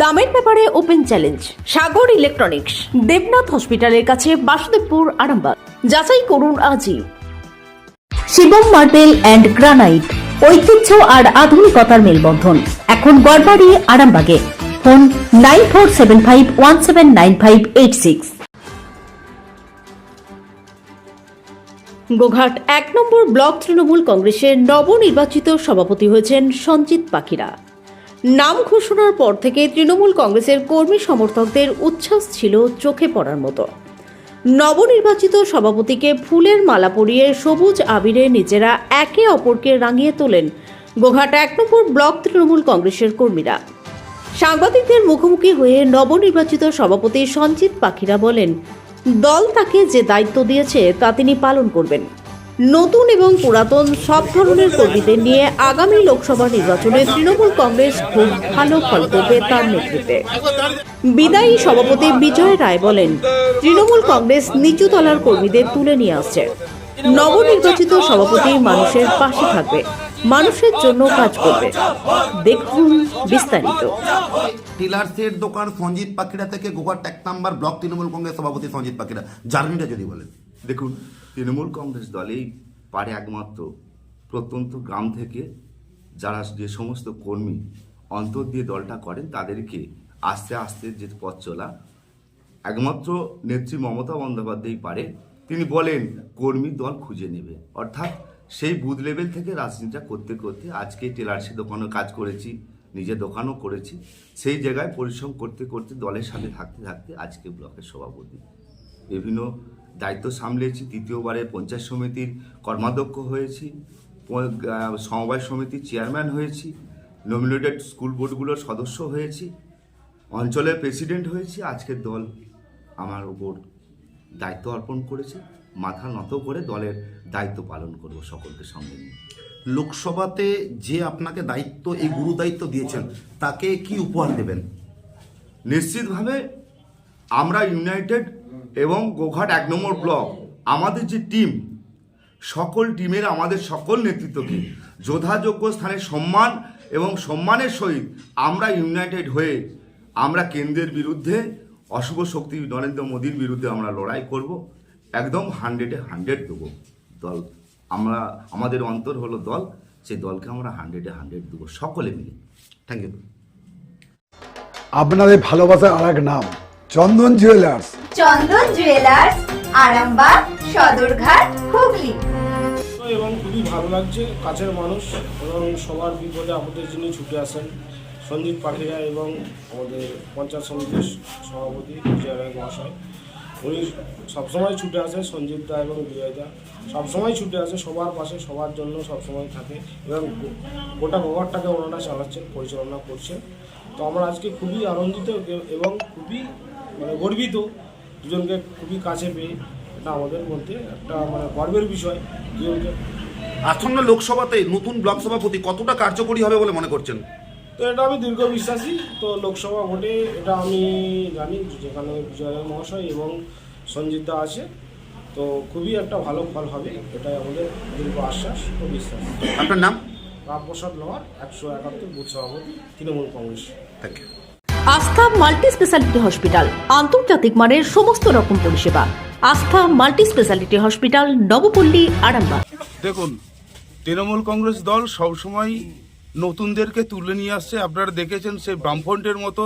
দামের ব্যাপারে open challenge, Sagar electronics, Debnath হসপিটালের কাছে বাসুদেবপুর, আরামবাগ। যাচাই করুন আজই। শিবম মার্বেল অ্যান্ড গ্রানাইট, ঐতিহ্য আর আধুনিকতার মেলবন্ধন। এখন গড়বাড়ি, আরামবাগে। Phone nine four seven five one seven nine five eight six. Goghat এক নম্বর ব্লক তৃণমূল কংগ্রেসের নবনির্বাচিত সভাপতি হয়েছেন সঞ্জিত পাখিরা। নাম ঘোষণার পর থেকে তৃণমূল কংগ্রেসের কর্মী সমর্থকদের উচ্ছ্বাস ছিল চোখে পড়ার মতো। নবনির্বাচিত সভাপতিকে ফুলের মালা পরিয়ে সবুজ আবিরে নিজেরা একে অপরকে রাঙিয়ে তোলেন গোঘাট এক নম্বর ব্লক তৃণমূল কংগ্রেসের কর্মীরা। সাংবাদিকদের মুখোমুখি হয়ে নবনির্বাচিত সভাপতি সঞ্জিত পাখিরা বলেন, দল তাকে যে দায়িত্ব দিয়েছে তা তিনি পালন করবেন। নতুন এবং পুরাতন সব ধরনের কর্মীদের নিয়ে আগামী লোকসভা নির্বাচনে তৃণমূল কংগ্রেস খুব ভালো ফল করবে তার নেতৃত্বে। বিদায়ী সভাপতি বিজয় রায় বলেন তৃণমূল কংগ্রেস নিচু তলার কর্মীদের তুলে নিয়ে আসছে। নবনির্বাচিত সভাপতি মানুষের পাশে থাকবে মানুষের জন্য কাজ করবে। দেখুন বিস্তারিত। টিলার্সের দোকান সঞ্জিত পাখিরা থেকে গোঘাট এক নাম্বার ব্লক তৃণমূল কংগ্রেস সভাপতি সঞ্জিত পাখিরা জার্নিটা যদি বলেন। দেখুন তৃণমূল কংগ্রেস দলেই পারে একমাত্র প্রত্যন্ত গ্রাম থেকে যারা যে সমস্ত কর্মী অন্তর দিয়ে দলটা করেন তাদেরকে আস্তে আস্তে যে পথ চলা একমাত্র নেত্রী মমতা বন্দ্যোপাধ্যায় পারে। তিনি বলেন, কর্মী দল খুঁজে নেবে। অর্থাৎ সেই বুথ লেভেল থেকে রাজনীতিটা করতে করতে আজকে টেলার্সি দোকানও কাজ করেছি নিজে দোকানও করেছি। সেই জায়গায় পরিশ্রম করতে করতে দলের সাথে থাকতে থাকতে আজকে ব্লকের সভাপতি বিভিন্ন দায়িত্ব সামলেছি তৃতীয়বারে পঞ্চায়েত সমিতির কর্মাধ্যক্ষ হয়েছি সমবায় সমিতির চেয়ারম্যান হয়েছি নমিনেটেড স্কুল বোর্ডগুলোর সদস্য হয়েছি অঞ্চলের প্রেসিডেন্ট হয়েছি আজকের দল আমার উপর দায়িত্ব অর্পণ করেছে মাথা নত করে দলের দায়িত্ব পালন করব সকলকে সঙ্গে নিয়ে। লোকসভাতে যে আপনাকে দায়িত্ব এই গুরু দায়িত্ব দিয়েছেন তাকে কি উপহার দেবেন? নিশ্চিতভাবে আমরা ইউনাইটেড এবং গোঘাট এক নম্বর ব্লক। আমাদের যে টিম, সকল টিমের আমাদের সকল নেতৃত্বকে যথাযোগ্য স্থানে সম্মান এবং সম্মানের সহিত আমরা ইউনাইটেড হয়ে আমরা কেন্দ্রের বিরুদ্ধে, অশুভ শক্তি নরেন্দ্র মোদীর বিরুদ্ধে আমরা লড়াই করব। একদম হান্ড্রেডে হান্ড্রেড দেবো দল। আমরা, আমাদের অন্তর হলো দল। সেই দলকে আমরা হান্ড্রেডে হান্ড্রেড দেবো সকলে মিলে। থ্যাংক ইউ আপনাদের ভালোবাসার আর এক নাম। Chandan jewellers Chandan jewellers Arambagh Sadarghat Hooghly. এবং খুবই ভালো লাগছে কাছের মানুষ এবং সবার বিপদে আপদে যিনি ছুটে আসেন সঞ্জিত পাখিরা এবং আমাদের পঞ্চায়েত সমিতির সভাপতি বিজয় রায় মহাশয়। উনি সবসময় ছুটে আসে সঞ্জীব দা এবং বিজয় দা। সবসময় ছুটে আসে সবার পাশে সবার জন্য সবসময় থাকে এবং গো- গোটা গোঘাটটাকে ওনারা চালাচ্ছেন পরিচালনা করছেন। তো আমরা আজকে খুবই আনন্দিত এবং খুবই মানে গর্বিত। দুজনকে খুবই কাছে পেয়ে এটা আমাদের মধ্যে একটা মানে গর্বের বিষয়। দুজনকে আসন্ন লোকসভাতে নতুন ব্লক সভাপতি কতটা কার্যকরী হবে বলে মনে করছেন? তো এটা আমি দীর্ঘ বিশ্বাসী। তো লোকসভা ভোটে এটা আমি জানি যেখানে বিজয় মহাশয় এবং সঞ্জিত দা আছে। তো খুবই একটা ভালো ফল হবে এটাই আমাদের দীর্ঘ আশ্বাস ও বিশ্বাস। আপনার নাম? রামপ্রসাদ লোহার একশো একাত্তর বুথ সভাপতি Trinamool Congress. Thank you Astha multi speciality hospital, আন্তর্জাতিক মানের সমস্ত রকম পরিষেবা। Astha multi speciality hospital, Nabapally, Arambagh. দেখুন, তৃণমূল কংগ্রেস দল সবসময় নতুনদেরকে তুলে নিয়ে আসছে। আপনারা দেখেছেন সেই বামফ্রন্টের মতো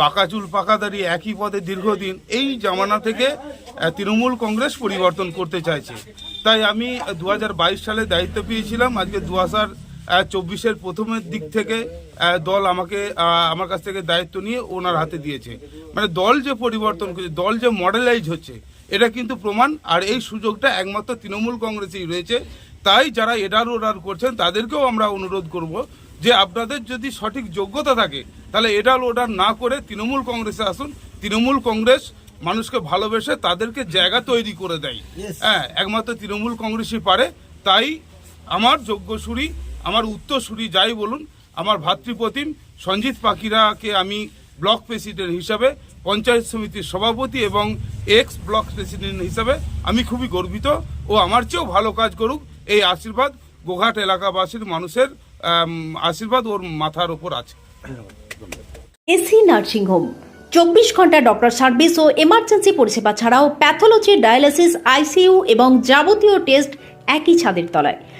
পাকা চুল, পাকা দাঁড়িয়ে একই পদে দীর্ঘদিন এই জামানা থেকে তৃণমূল কংগ্রেস পরিবর্তন করতে চাইছে। তাই আমি দু সালে দায়িত্ব পেয়েছিলাম। আজকে দু হাজার চব্বিশের প্রথমের দিক থেকে দল আমাকে আমার কাছ থেকে দায়িত্ব নিয়ে ওনার হাতে দিয়েছে। মানে দল যে পরিবর্তন করছে দল যে মডেলাইজ হচ্ছে এটা কিন্তু প্রমাণ আর এই সুযোগটা একমাত্র তৃণমূল কংগ্রেসেই রয়েছে। তাই যারা এডার ওডার করছেন তাদেরকেও আমরা অনুরোধ করব যে আপনাদের যদি সঠিক যোগ্যতা থাকে তাহলে এডার ওডার না করে তৃণমূল কংগ্রেসে আসুন। তৃণমূল কংগ্রেস মানুষকে ভালোবেসে তাদেরকে জায়গা তৈরি করে দেয়। হ্যাঁ একমাত্র তৃণমূল কংগ্রেসই পারে। তাই আমার যোগ্যসূরি আমার উত্তরসূরি যাই বলুন, আমার ভাতৃপ্রতিম সঞ্জিত পাখিরাকে আমি ব্লক প্রেসিডেন্ট হিসাবে, পঞ্চায়েত সমিতির সভাপতি এবং এক্স ব্লক প্রেসিডেন্ট হিসাবে আমি খুবই গর্বিত ও আমার চেয়েও ভালো কাজ করুক এই আশীর্বাদ গোঘাট এলাকাবাসীর মানুষের আশীর্বাদ ওর মাথার ওপর আছে। AC nursing home. চব্বিশ ঘণ্টা ডক্টর সার্ভিস ও এমার্জেন্সি পরিষেবা ছাড়াও প্যাথোলজি ডায়ালিসিস, আইসিইউ এবং যাবতীয় টেস্ট একই ছাদের তলায়।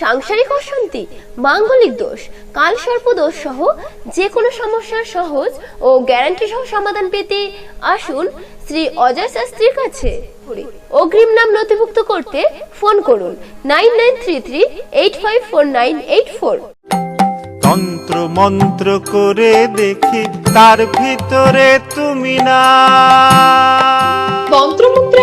সাংসারিক অশান্তি মাঙ্গলিক দোষ কালসর্প দোষ সহ যে কোনো সমস্যার সহজ ও গ্যারান্টি সহ সমাধান পেতে আসুন শ্রী অজয় শাস্ত্রীর কাছে। অগ্রিম নাম নথিভুক্ত করতে ফোন করুন nine nine three three eight five four nine eight four. তন্ত্র মন্ত্র করে দেখি তার ভিতরে তুমি না। তন্ত্রমন্ত্রে